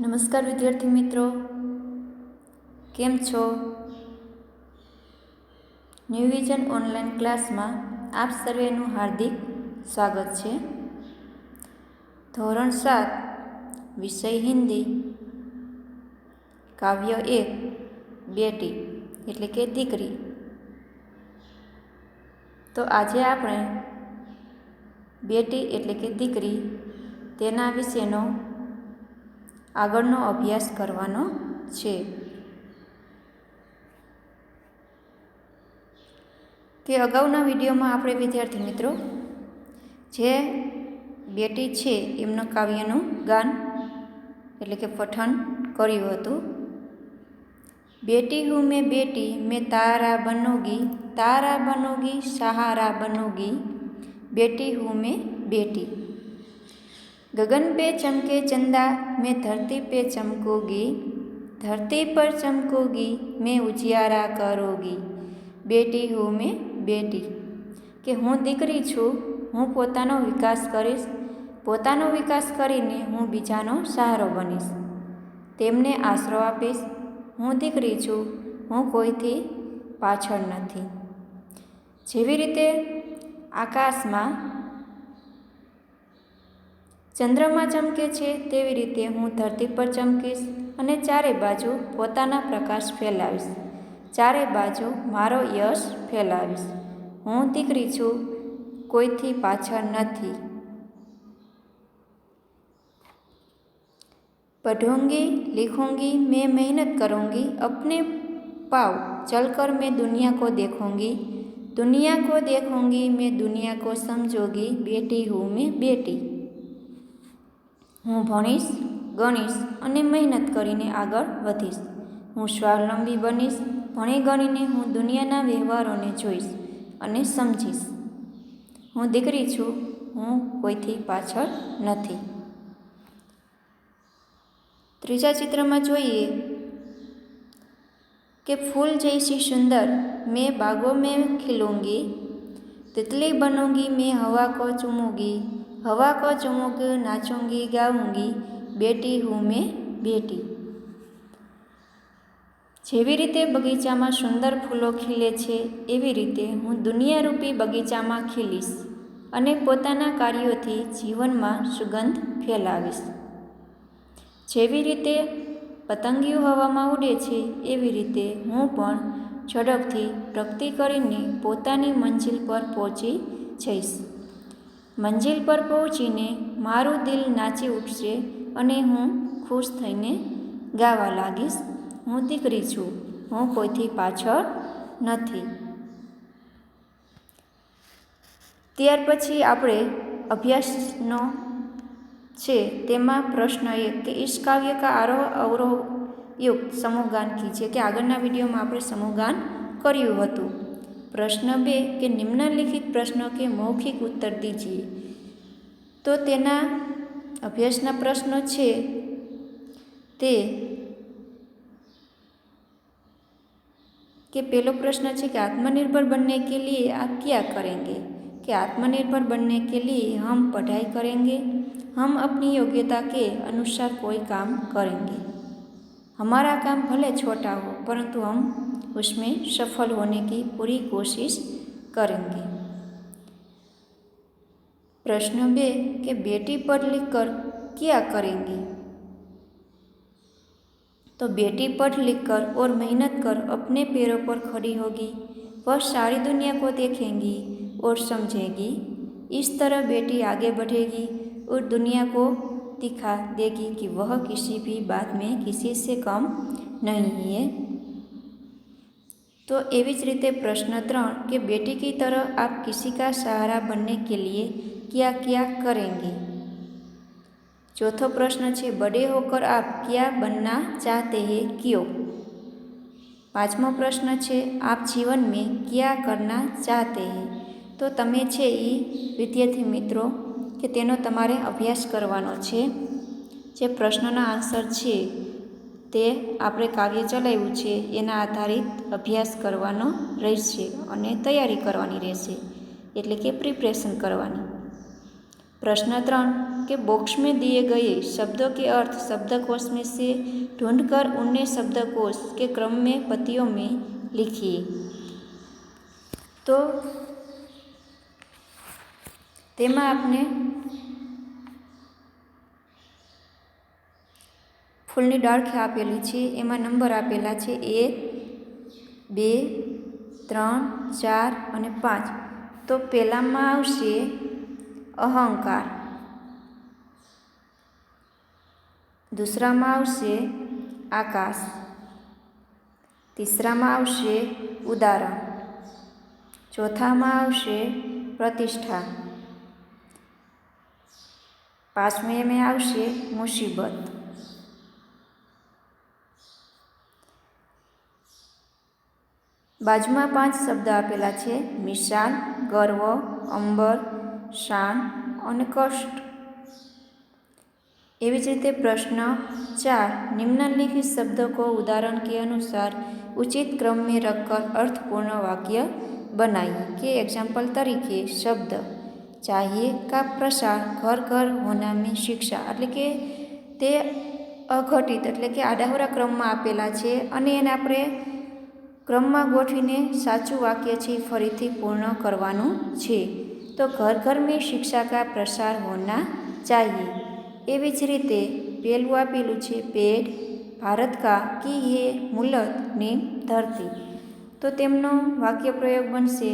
નમસ્કાર વિદ્યાર્થી મિત્રો. કેમ છો? ન્યૂ વિઝન ઓનલાઈન ક્લાસમાં આપ સર્વેનું હાર્દિક સ્વાગત છે. ધોરણ સાત, વિષય હિન્દી. કાવ્ય એક બેટી એટલે કે દીકરી. તો આજે આપણે બેટી એટલે કે દીકરી તેના વિશેનો આગળનો અભ્યાસ કરવાનો છે. કે અગાઉના વિડીયોમાં આપણે વિદ્યાર્થી મિત્રો, જે બેટી છે એમના કાવ્યનું ગાન, એટલે કે પઠન કર્યું હતું. બેટી હું મેં બેટી, મેં તારા બનોગી તારા બનોગી, સહારા બનોગી, બેટી હું મેં બેટી. ગગન પે ચમકે ચંદા, મેં ધરતી પે ચમકોગી, ધરતી પર ચમકોગી, મેં ઉજિયારા કરોગી. બેટી હું મેં બેટી. કે હું દીકરી છું, હું પોતાનો વિકાસ કરીશ, પોતાનો વિકાસ કરીને હું બીજાનો સહારો બનીશ. તેમને આશરો આપીશ, હું દીકરી છું, હું કોઈથી પાછળ નથી. જેવી રીતે આકાશમાં ચંદ્રમા ચમકે છે તેવી રીતે હું ધરતી પર ચમકીશ અને ચારે બાજુ પોતાના પ્રકાશ ફેલાવીશ ચારે બાજુ મારો યશ ફેલાવીશ હું દીકરી છું કોઈથી પાછળ નથી पढ़ूंगी लिखूंगी मैं मेहनत करूंगी अपने पाव चलकर मैं दुनिया को देखूंगी दुनिया को देखूंगी मैं दुनिया को समझूंगी बेटी हूँ मैं बेटी હું ભણીશ ગણીશ અને મહેનત કરીને આગળ વધીશ હું સ્વાવલંબી બનીશ ભણી ગણીને હું દુનિયાના વ્યવહારોને જોઈશ અને સમજીશ હું દીકરી છું હું કોઈથી પાછળ નથી ત્રીજા ચિત્રમાં જોઈએ કે ફૂલ જૈસી સુંદર મેં બાગો में खिलूंगी तितली बनूंगी मैं हवा को चूमूंगी હવા કો ચુમુક નાચુંગી, ગાઉંગી, બેટી હું મેં બેટી. જેવી રીતે બગીચામાં સુંદર ફૂલો ખીલે છે, એવી રીતે હું દુનિયારૂપી બગીચામાં ખીલીશ અને પોતાના કાર્યોથી જીવનમાં સુગંધ ફેલાવીશ. જેવી રીતે પતંગિયું હવામાં ઉડે છે, એવી રીતે હું પણ ઝડપથી પ્રગતિ કરીને પોતાની મંજિલ પર પહોંચી જઈશ. મંજિલ પર પહોંચીને મારું દિલ નાચી ઉઠશે અને હું ખુશ થઈને ગાવા લાગીશ. હું દીકરી છું. હું કોઈથી પાછળ નથી. ત્યાર પછી આપણે અભ્યાસનો છે. તેમાં પ્રશ્ન એક. કે ઈશ કા આરોહ અવરોહ યુક્ત સમૂહગાન કીજીએ કે આગળના વિડીયોમાં આપણે સમૂહગાન કર્યું હતું? પ્રશ્ન બે કે નિમ્નલિખિત પ્રશ્નો કે મૌખિક ઉત્તર દીજીએ તો તેના અભ્યાસના પ્રશ્નો છે તે कि पहला प्रश्न है कि आत्मनिर्भर बनने के लिए आप क्या करेंगे कि आत्मनिर्भर बनने के लिए हम पढ़ाई करेंगे हम अपनी योग्यता के अनुसार कोई काम करेंगे हमारा काम भले छोटा हो परंतु हम उसमें सफल होने की पूरी कोशिश करेंगे। प्रश्न बे कि बेटी पढ़ लिख कर क्या करेंगी? तो बेटी पढ़ लिख कर और मेहनत कर अपने पैरों पर खड़ी होगी, वह सारी दुनिया को देखेंगी और समझेगी। इस तरह बेटी आगे बढ़ेगी और दुनिया को दिखा देगी कि वह किसी भी बात में किसी से कम नहीं है। તો એવી જ રીતે પ્રશ્ન ત્રણ કે બેટી કી તરહ આપ કિસી કા સહારા બનને કે લીએ ક્યા ક્યાં કરેંગે? ચોથો પ્રશ્ન છે, બડે હોકર આપ ક્યા બનના ચાહતે હે, ક્યો? પાંચમો પ્રશ્ન છે, આપ જીવન મેં ક્યા કરના ચાહતે હે? તો તમે છે એ વિદ્યાર્થી મિત્રો કે તેનો તમારે અભ્યાસ કરવાનો છે. જે પ્રશ્નના આન્સર છે તે આપણે કાવ્ય ચલાવ્યું છે, એના આધારિત અભ્યાસ કરવાનો રહેશે અને તૈયારી કરવાની રહેશે, એટલે કે પ્રિપરેશન કરવાની. પ્રશ્ન ત્રણ, કે બોક્સ મેં દિએ ગયે શબ્દો કે અર્થ શબ્દકોશ મેં સે ઢૂંઢ કર ઉનને શબ્દકોશ કે ક્રમ મેં પતિઓ મેં લીખીએ. તો તેમાં આપને ફૂલની ડાળખી આપેલી છે એમાં નંબર આપેલા છે એક બે ત્રણ ચાર અને પાંચ તો પહેલામાં આવશે અહંકાર દૂસરામાં આવશે આકાશ તીસરામાં આવશે ઉદાહરણ ચોથામાં આવશે પ્રતિષ્ઠા પાંચમીમાં આવશે મુસીબત બાજુમાં પાંચ શબ્દ આપેલા છે. મિશાન ગર્વ, અંબર, શાન અને કષ્ટ. એવી જ રીતે પ્રશ્ન ચાર, નિમ્નલિખિત શબ્દ કો ઉદાહરણ કે અનુસાર, ઉચિત ક્રમ મેં રખકર અર્થપૂર્ણ વાક્ય બનાવી કે એક્ઝામ્પલ તરીકે શબ્દ. ચાહીએ કા પ્રસાર, ઘર ઘર હોના શિક્ષા, એટલે કે તે અઘટિત, એટલે કે આડાહોરા ક્રમમાં આપેલા છે અને એને આપણે ક્રમમાં ગોઠવીને સાચું વાક્ય છે ફરીથી પૂર્ણ કરવાનું છે. તો ઘર ઘર મેં શિક્ષા કા પ્રસાર હોના ચાહીએ. એવી જ રીતે પેલું આપેલું છે પેડ ભારત કા કી હે મુલત ને ધરતી. તો તેમનો વાક્ય પ્રયોગ બનશે.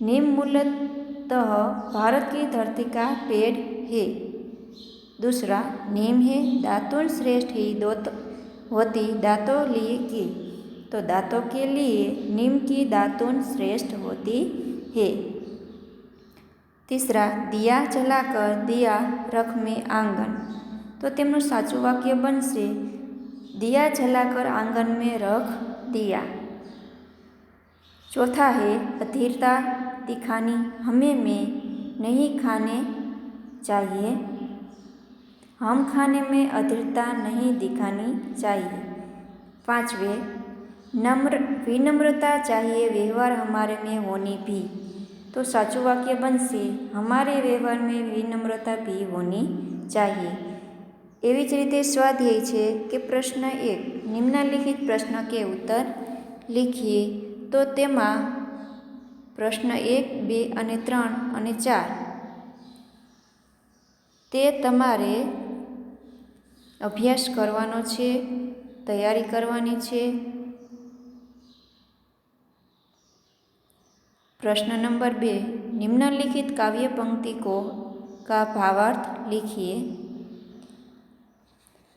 નિમ મુલત ભારત કી ધરતી કા પેડ હે. दूसरा नीम है दातुन श्रेष्ठ ही दोत होती दांतों लिए की तो दांतों के लिए नीम की दातुन श्रेष्ठ होती है तीसरा दिया जलाकर दिया रख में आंगन तो તેમનું સાચું વાક્ય બનશે दिया जलाकर आंगन में रख दिया चौथा है अधीरता दिखानी हमें में नहीं खाने चाहिए हम खाने में अधीरता नहीं दिखानी चाहिए पांचवे नम्र विनम्रता चाहिए व्यवहार हमारे में होनी भी तो साचू वाक्य बनसे हमारे व्यवहार में विनम्रता भी होनी चाहिए એવી જ રીતે સ્વાધ્યાય છે કે પ્રશ્ન એક નિમ્નલિખિત પ્રશ્ન કે ઉત્તર લીખીએ તો તેમાં પ્રશ્ન એક બે અને ત્રણ અને ચાર તે તમારે અભ્યાસ કરવાનો છે, તૈયારી કરવાની છે. પ્રશ્ન નંબર બે, નિમ્નલિખિત કાવ્ય પંક્તિ કો કા ભાવાર્થ લિખીએ.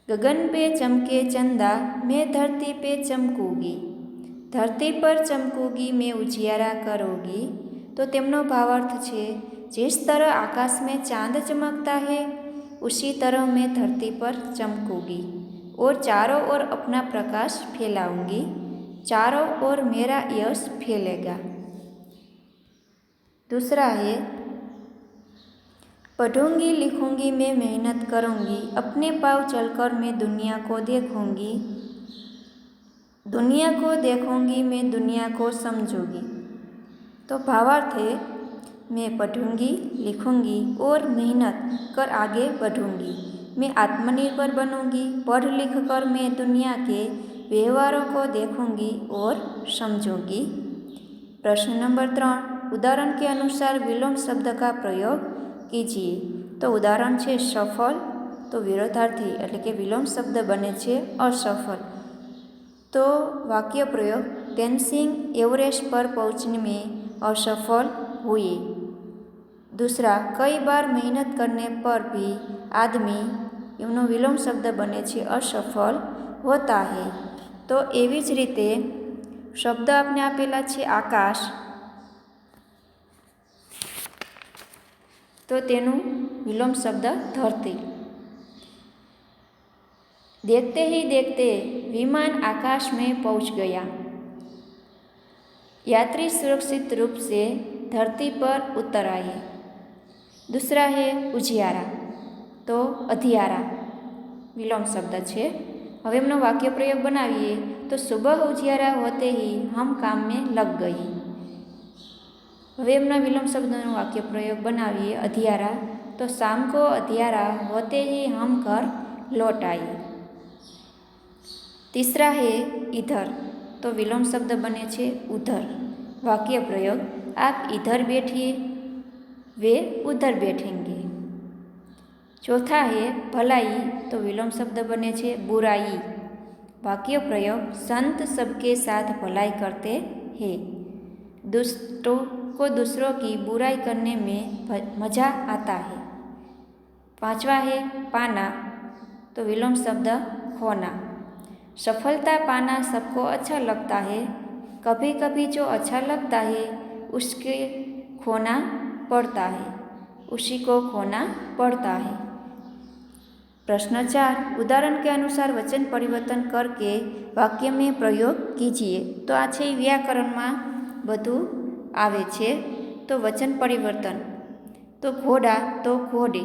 ગગન પે ચમકે ચંદા, મેં ધરતી પે ચમકૂગી. ધરતી પર ચમકૂગી મેં ઉજિયારા કરોગી. તો તેમનો ભાવાર્થ છે जिस तरह આકાશ મેં ચાંદ ચમકતા હે उसी तरह मैं धरती पर चमकूँगी और चारों ओर अपना प्रकाश फैलाऊँगी। चारों ओर मेरा यश फैलेगा। दूसरा है, पढ़ूँगी, लिखूँगी, मैं मेहनत करूँगी, अपने पाँव चलकर मैं दुनिया को देखूँगी। दुनिया को देखूँगी, मैं दुनिया को समझूँगी। तो भावार्थ है मैं पढ़ूंगी लिखूंगी और मेहनत कर आगे बढ़ूंगी मैं आत्मनिर्भर बनूंगी पढ़ लिख कर मैं दुनिया के व्यवहारों को देखूंगी और समझूंगी प्रश्न नंबर ત્રણ ઉદાહરણ કે અનુસાર વિલોમ શબ્દ કા પ્રયોગ કીજીએ તો ઉદાહરણ છે સફળ તો વિરોધાર્થી એટલે કે વિલોમ શબ્દ બને છે અસફળ તો વાક્ય પ્રયોગ ટેન્સિંગ एवरेस्ट पर पहुंचने में असफल हुए दूसरा कई बार मेहनत करने पर भी आदमी એમનો વિલોમ શબ્દ બને છે અસફળ હોતા હે તો એવી જ રીતે શબ્દ આપને આપેલા છે આકાશ તો તેનું વિલોમ શબ્દ ધરતી देखते ही देखते विमान आकाश में पहुंच गया यात्री सुरक्षित रूप से धरती पर उतर आए दूसरा है उजियारा તો અધિયારા વિલોમ શબ્દ છે હવે એમનો વાક્ય પ્રયોગ બનાવીએ તો સુબહ ઉજિયારા હોતે હી હમ કામ મેં લગ ગઈ હવે એમના વિલંબ શબ્દનો વાક્ય પ્રયોગ બનાવીએ અધિયારા તો શામ કો અધિયારા હોતે ही हम घर लौट आए तीसरा है इधर तो विलोम शब्द बने छे उधर वाक्य प्रयोग आप इधर बैठिए वे उधर बैठेंगे। चौथा है, भलाई। तो विलोम शब्द बने छे, बुराई। वाक्य प्रयोग, संत सबके साथ भलाई करते हैं। दुष्टों को दूसरों की बुराई करने में मज़ा आता है। पांचवा है, पाना। तो विलोम शब्द, खोना। सफलता पाना सबको अच्छा लगता है। कभी कभी जो अच्छा लगता है, उसके खोना पड़ता है उसी को खोना पड़ता है प्रश्न चार उदाहरण के अनुसार वचन परिवर्तन करके वाक्य में प्रयोग कीजिए तो आ છે વ્યાકરણમાં બધું આવે છે તો વચન પરિવર્તન તો ઘોડા તો ઘોડે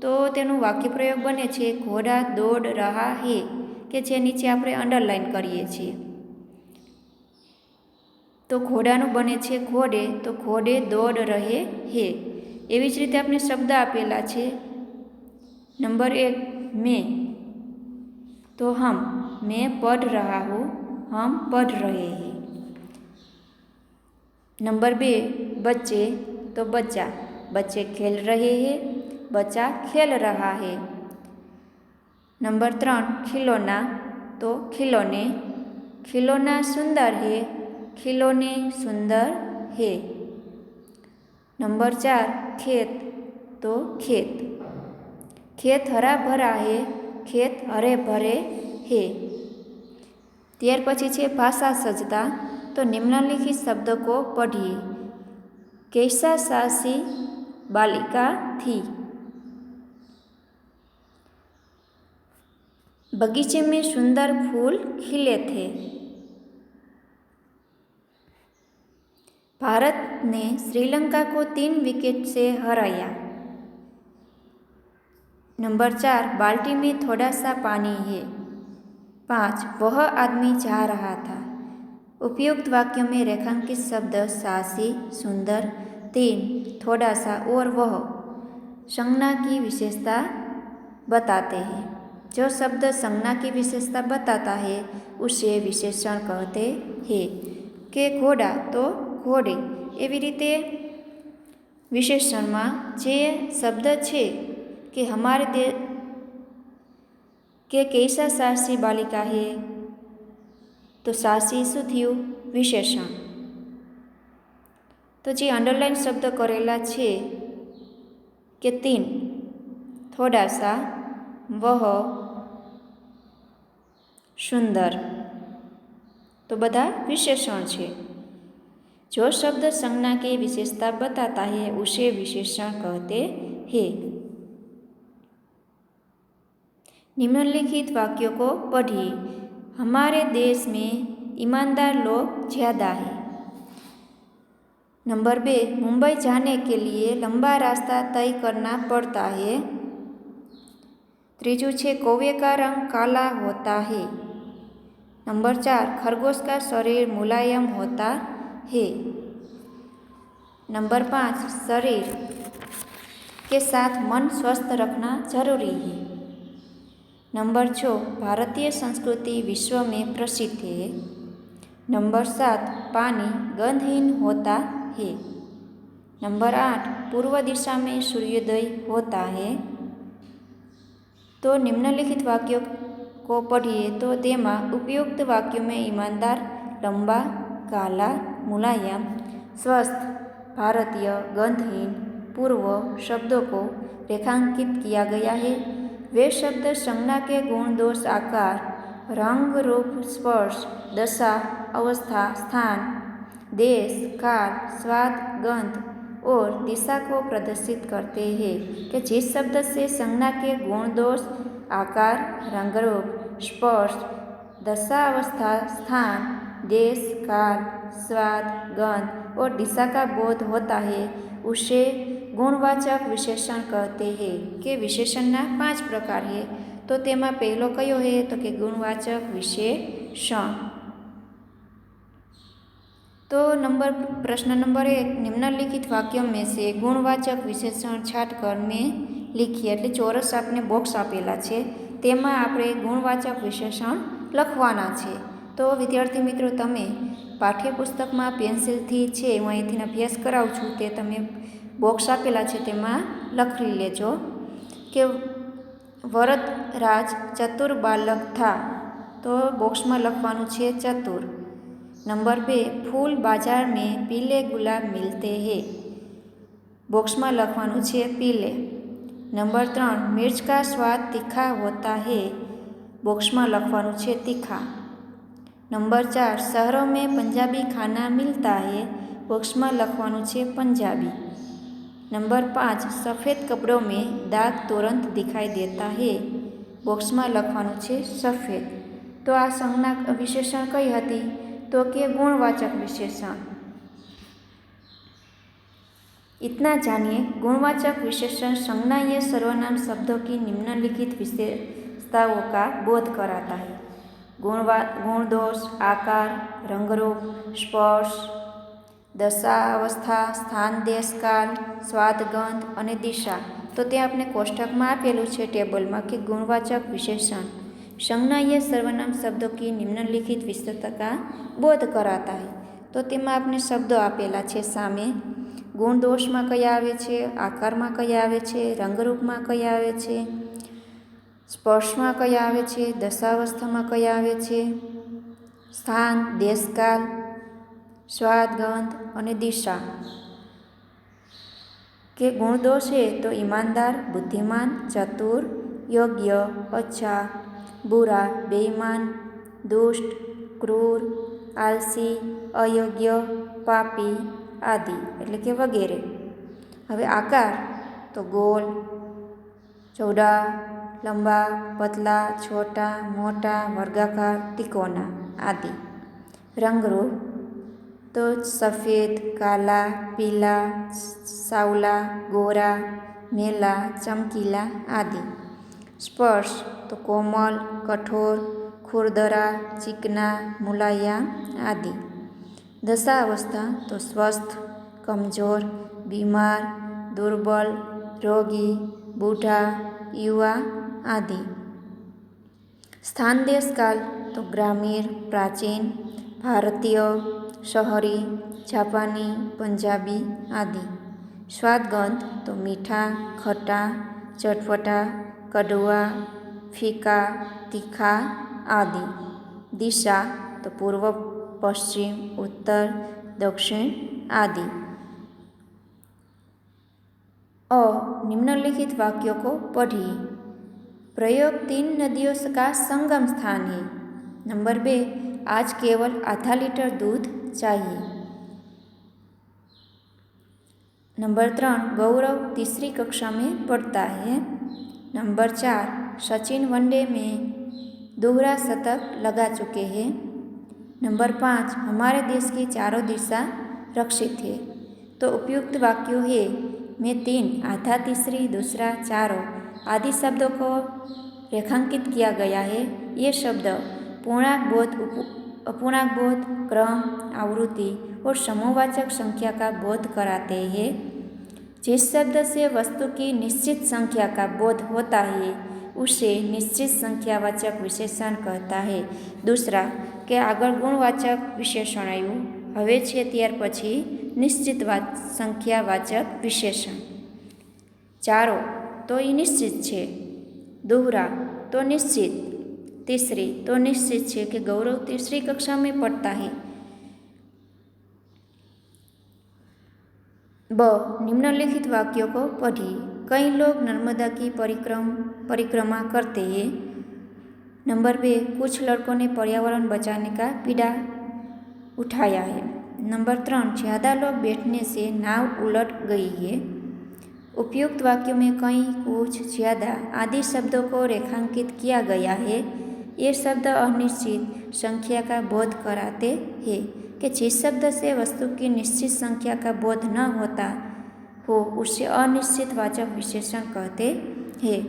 તો તેનું વાક્ય પ્રયોગ બને છે ઘોડા દોડ રહા હે કે જે નીચે આપણે અંડરલાઈન કરીએ છીએ તો ઘોડાનું બને છે ઘોડે તો ઘોડે દોડ રહે હે એવી જ રીતે આપણે શબ્દ આપેલા છે नंबर एक मैं तो हम मैं पढ़ रहा हूँ हम पढ़ रहे हैं नंबर बे बच्चे तो बच्चा बच्चे खेल रहे हैं बच्चा खेल रहा है नंबर ત્રણ खिलौना तो खिलौने खिलौना सुंदर है खिलौने सुंदर है नंबर चार खेत तो खेत खेत हरा भरा है खेत हरे भरे है ત્યાર પછી છે ભાષા સજતા તો નિમ્નલિખિત શબ્દ કો પઢીએ कैसा सासी बालिका थी बगीचे में सुंदर फूल खिले थे भारत ने श्रीलंका को तीन विकेट से हराया। नंबर चार, बाल्टी में थोड़ा सा पानी है। पाँच, वह आदमी जा रहा था। उपयुक्त वाक्यों में रेखांकित शब्द सासी सुंदर, तीन थोड़ा सा और वह संज्ञा की विशेषता बताते हैं। जो शब्द संज्ञा की विशेषता बताता है, उसे विशेषण कहते हैं। के घोड़ा तो घोड़े एवं रीते विशेषण में जे शब्द है कि हमारे दे के कैसा साहसी बालिका है तो साहसी शू थ विशेषण तो जी अंडरलाइन शब्द करेला है कि तीन थोड़ा सा वह सुंदर तो बदा विशेषण है जो शब्द संज्ञा की विशेषता बताता है, उसे विशेषण कहते हैं। निम्नलिखित वाक्यों को पढ़िए। हमारे देश में ईमानदार लोग ज़्यादा है। नंबर बे, मुंबई जाने के लिए लंबा रास्ता तय करना पड़ता है। छे कौवे का रंग काला होता है। नंबर चार, खरगोश का शरीर मुलायम होता है नंबर पाँच शरीर के साथ मन स्वस्थ रखना ज़रूरी है नंबर छः भारतीय संस्कृति विश्व में प्रसिद्ध है नंबर सात पानी गंधहीन होता है नंबर आठ पूर्व दिशा में सूर्योदय होता है तो निम्नलिखित वाक्यों को पढ़िए तो तेमा उपयुक्त वाक्यों में ईमानदार काला मुलायम, स्वस्थ, भारतीय गंधहीन, पूर्व शब्दों को रेखांकित किया गया है। वे शब्द संज्ञा के गुण दोष आकार, रंग रूप, स्पर्श, दशा, अवस्था, स्थान, देश, काल, स्वाद, गंध और दिशा को प्रदर्शित करते हैं। कि जिस शब्द से संज्ञा के गुण दोष, आकार रंगरूप स्पर्श, दशा, अवस्था, स्थान देश काल स्वाद गंध और दिशा का बोध होता है उसे ગુણવાચક વિશેષણ કહતે હે કે વિશેષણના પાંચ પ્રકાર હે તો તેમાં પહેલો કયો હે તો કે ગુણવાચક વિશેષણ तो नंबर प्रश्न नंबर एक निम्नलिखित वाक्यों में से गुणवाचक વિશેષણ છાટકર મેં લીખી એટલે ચોરસ આપને બોક્સ આપેલા છે તેમાં આપણે ગુણવાચક વિશેષણ લખવાના છે તો વિદ્યાર્થી મિત્રો, તમે પાઠ્યપુસ્તકમાં પેન્સિલથી છે હું અહીંથી અભ્યાસ કરાવું છું તે તમે બોક્સ આપેલા છે તેમાં લખી લેજો કે વરદરાજ ચતુર બાલક થા. તો બોક્સમાં લખવાનું છે ચતુર. નંબર બે, ફૂલ બાજાર મેં પીલે ગુલાબ મિલતે હે. બોક્સમાં લખવાનું છે પીલે. નંબર ત્રણ, મિર્ચ કા સ્વાદ તીખા હોતા હે. બોક્સમાં લખવાનું છે તીખા. नंबर चार शहरों में पंजाबी खाना मिलता है बॉक्स में लखवा पंजाबी नंबर पाँच सफ़ेद कपड़ों में दाग तुरंत दिखाई देता है बॉक्स में लखवा सफ़ेद तो आ संज्ञा विशेषण कई थी तो के गुणवाचक विशेषण इतना जानिए गुणवाचक विशेषण संज्ञा सर्वनाम शब्दों की निम्नलिखित विशेषताओं का बोध कराता है ગુણવા, ગુણદોષ, આકાર, રંગરૂપ, સ્પર્શ દશા અવસ્થા સ્થાન દેશકાર સ્વાદ, ગંધ અને દિશા. તો તે આપણે કોષ્ટકમાં આપેલું છે ટેબલમાં કે ગુણવાચક વિશેષણ. સંજ્ઞાય સર્વનામ શબ્દો કે નિમ્નલિખિત વિશેષતા બોધ કરાતા હૈ. તો તેમાં આપણે શબ્દો આપેલા છે સામે. ગુણદોષમાં કયા આવે છે? આકારમાં કયા આવે છે? રંગરૂપમાં કયા આવે છે? સ્પર્શમાં કયા આવે છે? દશાવસ્થામાં કયા આવે છે? સ્થાન, દેશકાલ, સ્વાદ, ગંધ અને દિશા. કે ગુણદોષ છે તો ઈમાનદાર, બુદ્ધિમાન, ચતુર, યોગ્ય, અચ્છા, બુરા, બેઈમાન, દુષ્ટ, ક્રૂર, આલસી, અયોગ્ય, પાપી આદિ એટલે કે વગેરે. હવે આકાર તો ગોલ, ચૌડા लंबा, पतला, छोटा, मोटा, वर्गाकार, तिकोना आदि। रंग रूप तो सफ़ेद, काला, पीला सावला गोरा, मेला, चमकीला आदि। स्पर्श तो कोमल, कठोर, खुरदरा, चिकना, मुलायम आदि। दशावस्था तो स्वस्थ, कमज़ोर, बीमार, दुर्बल, रोगी, बूढ़ा, युवा આદિ સ્થાન દેશ કાલ તો ગ્રામીણ પ્રાચીન ભારતીય શહેરી જાપાની પંજાબી આદિ સ્વાદગંધ તો મીઠા ખટ્ટા ચટપટા કડવા ફીકા તીખા આદિ દિશા તો પૂર્વ પશ્ચિમ ઉત્તર દક્ષિણ આદि और निम्नलिखित वाक्यों को पढ़िए प्रयोग तीन नदियों का संगम स्थान है। नंबर बे, आज केवल आधा लीटर दूध चाहिए। नंबर तीन गौरव तीसरी कक्षा में पढ़ता है। नंबर चार, सचिन वनडे में दोहरा शतक लगा चुके हैं। नंबर पाँच, हमारे देश की चारों दिशा रक्षित है। तो उपयुक्त वाक्यों है, मैं तीन, आधा तीसरी, दूसरा, चारों। आदि शब्दों को रेखांकित किया गया है ये शब्द पूर्णांक बोध अपूर्णांक बोध क्रम आवृत्ति और समूहवाचक संख्या का बोध कराते हैं जिस शब्द से वस्तु की निश्चित संख्या का बोध होता है उसे निश्चित संख्यावाचक विशेषण कहता है दूसरा કે આગળ ગુણવાચક વિશેષણ આવ્યું હવે છે ત્યાર પછી નિશ્ચિત વાત સંખ્યાવાચક વિશેષણ ચારો તો એ નિશ્ચિત છે દોહરા તો નિશ્ચિત तीसरी तो निश्चित है कि गौरव तीसरी कक्षा में पढ़ता है ब निम्नलिखित वाक्यों को पढ़िए कई लोग नर्मदा की परिक्रम परिक्रमा करते हैं नंबर बे कुछ लड़कों ने पर्यावरण बचाने का पीड़ा उठाया है नंबर तीन ज़्यादा लोग बैठने से नाव उलट गई है उपयुक्त वाक्यों में कई कुछ ज़्यादा आदि शब्दों को रेखांकित किया गया है ये शब्द अनिश्चित संख्या का बोध कराते हैं कि जिस शब्द से वस्तु की निश्चित संख्या का बोध न होता हो उसे अनिश्चित वाचक विशेषण कहते हैं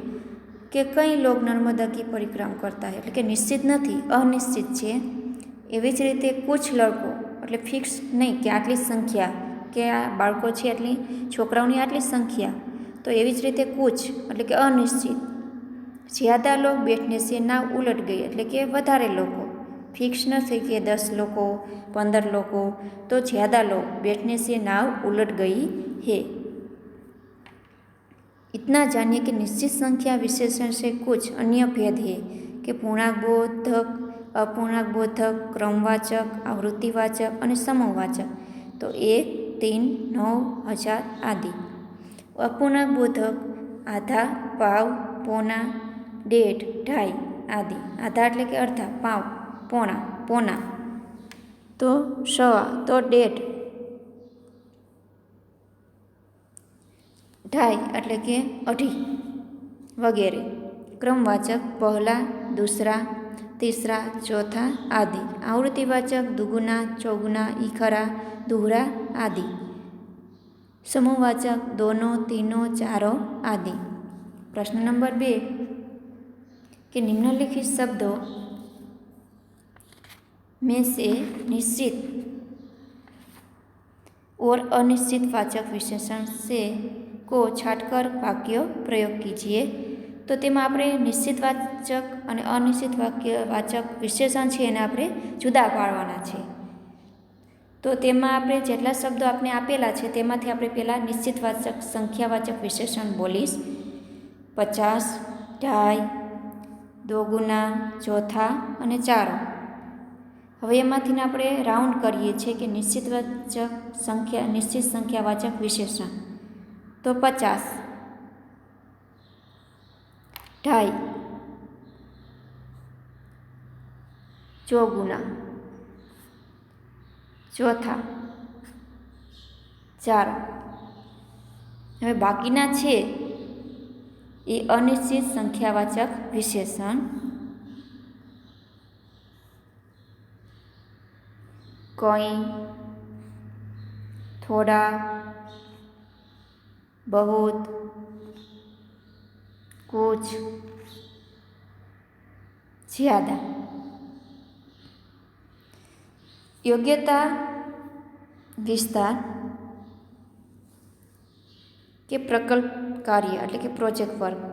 કે કંઈ લોક નર્મદા કી પરિક્રમ કરતા હે એટલે કે નિશ્ચિત નથી અનિશ્ચિત છે એવી જ રીતે કુછ લડકો એટલે ફિક્સ નહીં કે આટલી જ સંખ્યા કે આ બાળકો છે એટલી છોકરાઓની આટલી જ સંખ્યા તો એવી જ રીતે કૂચ એટલે કે અનિશ્ચિત જ્યાદા લોગ બેઠને સે નાવ ઉલટ ગઈ એટલે કે વધારે લોકો ફિક્સ નથી કે દસ લોકો પંદર લોકો તો જ્યાદા લોગ બેઠને સે નાવ ઉલટ ગઈ है इतना जानिए कि निश्चित संख्या विशेषण से कुछ अन्य भेद है कि पूर्णांक बोधक અપૂર્ણાંક બોધક ક્રમવાચક આવૃત્તિવાચક અને સમૂહવાચક તો એક તીન નવ હજાર આદિ. અપૂર્ણબોધક આધા, પાવ, પોના ડેઢ ઢાઈ, આદિ. આધા એટલે કે અડધા, પાવ, પોણા, પોના. તો સવા, તો ડેઢ ઢાઈ એટલે કે અઢી વગેરે. ક્રમવાચક, પહેલા, દૂસરા, તીસરા, ચોથા, આદિ. આવૃત્તિવાચક, દુગુના, ચોગુના, ઈખરા, દુહરા आदि समूहवाचक दोनों तीनों चारों आदि प्रश्न नंबर बे कि निम्नलिखित शब्दों में से निश्चित और अनिश्चित वाचक विशेषण से को छाटकर वाक्य प्रयोग कीजिए તો તેમાં આપણે નિશ્ચિત વાચક અને અનિશ્ચિત વાક્ય વાચક વિશેષણ છે એને આપણે જુદા પાડવાના છે તો તેમાં આપણે જેટલા શબ્દો આપણે આપેલા છે, તેમાંથી આપણે પહેલાં નિશ્ચિત વાચક સંખ્યાવાચક વિશેષણ બોલીશ. પચાસ, ઢાઈ, દોગુના, ચોથા અને ચારો. હવે એમાંથીને આપણે રાઉન્ડ કરીએ છીએ કે નિશ્ચિત વાચક સંખ્યા, નિશ્ચિત સંખ્યાવાચક વિશેષણ. તો પચાસ, ઢાઈ, ચોગુના. ચોથા. ચાર. હવે બાકીના છે એ અનિશ્ચિત સંખ્યાવાચક વિશેષણ. કંઈ થોડા બહુત કુછ જ્યાદા. યોગ્યતા વિસ્તાર કે પ્રકલ્પ કાર્ય એટલે કે પ્રોજેક્ટ વર્ક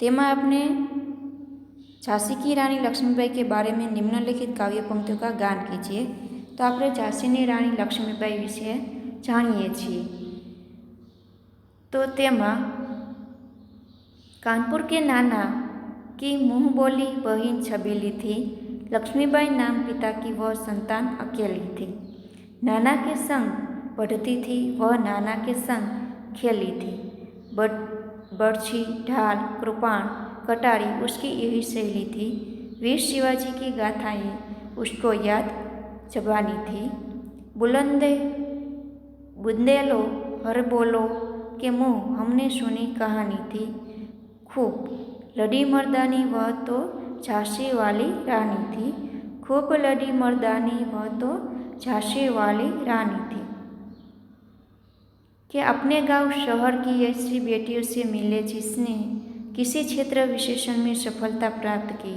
તેમાં આપણે झांसी की रानी लक्ष्मीबाई के बारे में निम्नलिखित काव्य पंक्तियों का गान कीजिए તો આપણે ઝાંસીની રાણી લક્ષ્મીબાઈ વિશે જાણીએ છીએ તો તેમાં कानपुर के नाना की मुंह बोली बहन छबीली थी लक्ष्मीबाई नाम पिता की वह संतान अकेली थी। नाना के संग पढ़ती थी, वह नाना के संग खेली थी। बट बर्छी ढाल, कृपाण, कटारी, उसकी यही शैली थी। वीर शिवाजी की गाथाएँ उसको याद जबानी थी। बुलंदे, बुंदेलो हर बोलो के मुँह हमने सुनी कहानी थी। खूब, लड़ी मर्दानी वह तो झांसी वाली रानी थी खूब लड़ी मर्दानी वह तो झांसी वाली रानी थी कि अपने गांव शहर की ऐसी बेटियों से मिले जिसने किसी क्षेत्र विशेषण में सफलता प्राप्त की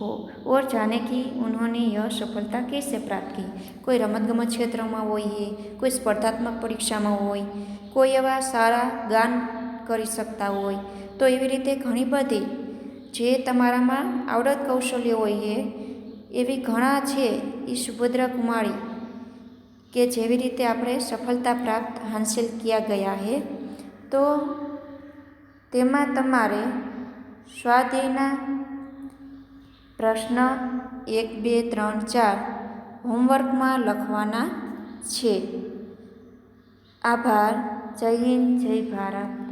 हो और जाने कि उन्होंने यह सफलता कैसे प्राप्त की કોઈ રમતગમત ક્ષેત્રમાં હોય કોઈ સ્પર્ધાત્મક પરીક્ષામાં હોય કોઈ એવા સારા ગાન કરી શકતા હોય તો એવી રીતે ઘણી બધી જે તમારામાં આવડત કૌશલ્ય હોય એ એવી ઘણા છે એ સુભદ્રા કુમારી, કે જેવી રીતે આપણે સફળતા પ્રાપ્ત હાંસિલ કયા ગયા હે, તો તેમાં તમારે સ્વાધ્યાયના પ્રશ્ન એક, બે, ત્રણ, ચાર હોમવર્કમાં લખવાના છે. આભાર. જય હિન્દ, જય ભારત.